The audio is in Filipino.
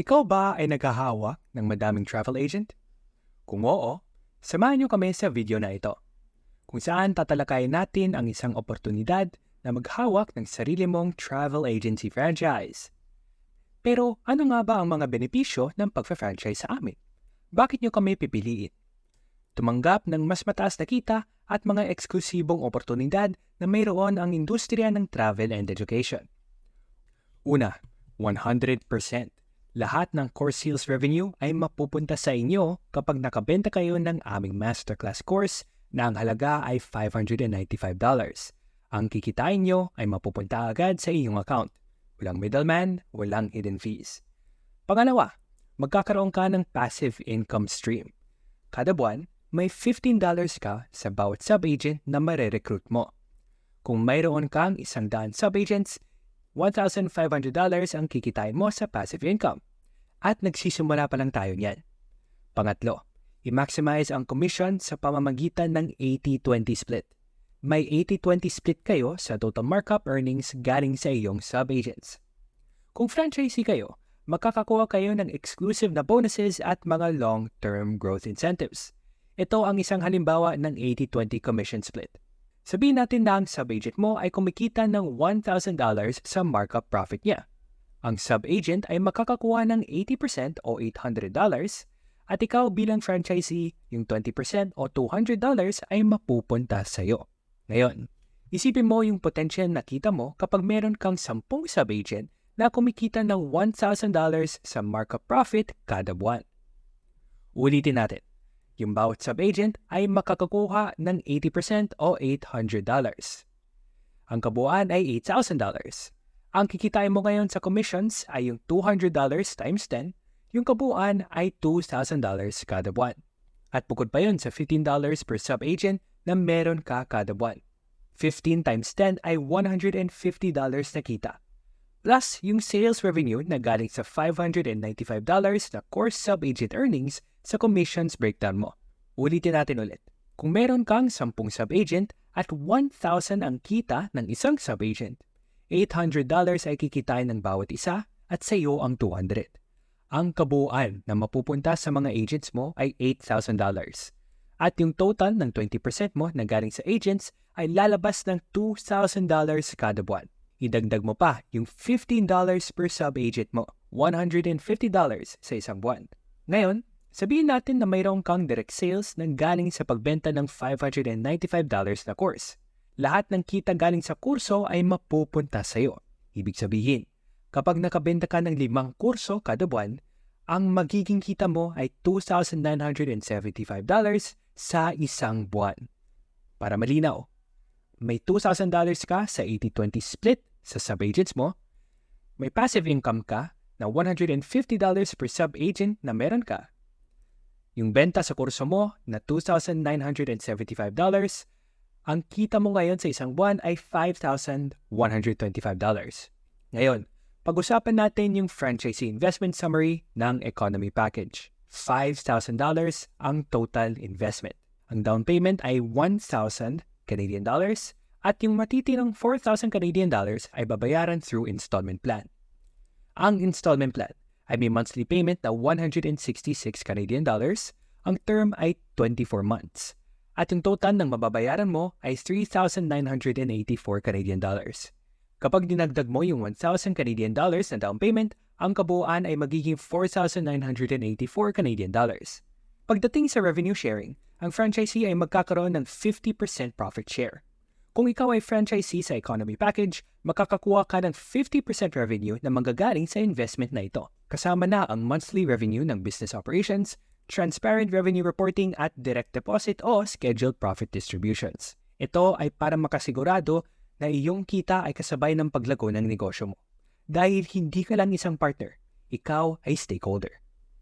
Ikaw ba ay naghahawak ng madaming travel agent? Kung oo, samahan niyo kami sa video na ito, kung saan tatalakayin natin ang isang oportunidad na maghawak ng sarili mong travel agency franchise. Pero ano nga ba ang mga benepisyo ng pagfa-franchise sa amin? Bakit niyo kami pipiliin? Tumanggap ng mas mataas na kita at mga eksklusibong oportunidad na mayroon ang industriya ng travel and education. Una, 100%. Lahat ng course sales revenue ay mapupunta sa inyo kapag nakabenta kayo ng aming masterclass course na ang halaga ay $595. Ang kikitain nyo ay mapupunta agad sa inyong account. Walang middleman, walang hidden fees. Pangalawa, magkakaroon ka ng passive income stream. Kada buwan, may $15 ka sa bawat sub-agent na mare-recruit mo. Kung mayroon kang isang daan sub-agents, $1,500 ang kikitain mo sa passive income. At nagsisimula pa lang tayo niyan. Pangatlo, i-maximize ang commission sa pamamagitan ng 80-20 split. May 80-20 split kayo sa total markup earnings galing sa iyong sub-agents. Kung franchisee kayo, makakakuha kayo ng exclusive na bonuses at mga long-term growth incentives. Ito ang isang halimbawa ng 80-20 commission split. Sabihin natin na ang sub-agent mo ay kumikita ng $1,000 sa markup profit niya. Ang sub-agent ay makakakuha ng 80% o $800 at ikaw bilang franchisee, yung 20% o $200 ay mapupunta sa iyo. Ngayon, isipin mo yung potential na kita mo kapag meron kang 10 sub-agent na kumikita ng $1,000 sa markup profit kada buwan. Ulitin natin yung bawat sub-agent ay makakakuha ng 80% o $800. Ang kabuuan ay $8,000. Ang kikitain mo ngayon sa commissions ay yung $200 times 10, yung kabuuan ay $2,000 kada buwan. At bukod pa yun sa $15 per sub-agent na meron ka kada buwan. 15 times 10 ay $150 na kita. Plus, yung sales revenue na galing sa $595 na core sub-agent earnings sa commissions breakdown mo. Ulitin natin ulit. Kung meron kang 10 sub-agent at 1,000 ang kita ng isang sub-agent, $800 ay kikitain ng bawat isa at sa iyo ang 200. Ang kabuuan na mapupunta sa mga agents mo ay $8,000. At yung total ng 20% mo na galing sa agents ay lalabas ng $2,000 kada buwan. Idagdag mo pa yung $15 per sub-agent mo, $150 sa isang buwan. Ngayon, sabihin natin na mayroon kang direct sales na galing sa pagbenta ng $595 na course. Lahat ng kita galing sa kurso ay mapupunta sa iyo. Ibig sabihin, kapag nakabenta ka ng limang kurso kada buwan, ang magiging kita mo ay $2,975 sa isang buwan. Para malinaw, may $2,000 ka sa 80-20 split sa sub-agents mo, may passive income ka na $150 per sub-agent na meron ka. Yung benta sa kurso mo na $2,975, ang kita mo ngayon sa isang buwan ay $5,125. Ngayon, pag-usapan natin yung franchisee investment summary ng economy package. $5,000 ang total investment. Ang down payment ay 1,000 Canadian dollars at yung matitirang 4,000 Canadian dollars ay babayaran through installment plan. Ang installment plan ay may monthly payment na 166 Canadian dollars, ang term ay 24 months. At yung total ng mababayaran mo ay 3,984 Canadian dollars. Kapag dinagdag mo yung 1,000 Canadian dollars na down payment, ang kabuuan ay magiging 4,984 Canadian dollars. Pagdating sa revenue sharing, ang franchisee ay magkakaroon ng 50% profit share. Kung ikaw ay franchisee sa economy package, makakakuha ka ng 50% revenue na manggagaling sa investment na ito. Kasama na ang monthly revenue ng business operations, transparent revenue reporting at direct deposit o scheduled profit distributions. Ito ay para makasigurado na iyong kita ay kasabay ng paglago ng negosyo mo. Dahil hindi ka lang isang partner, ikaw ay stakeholder.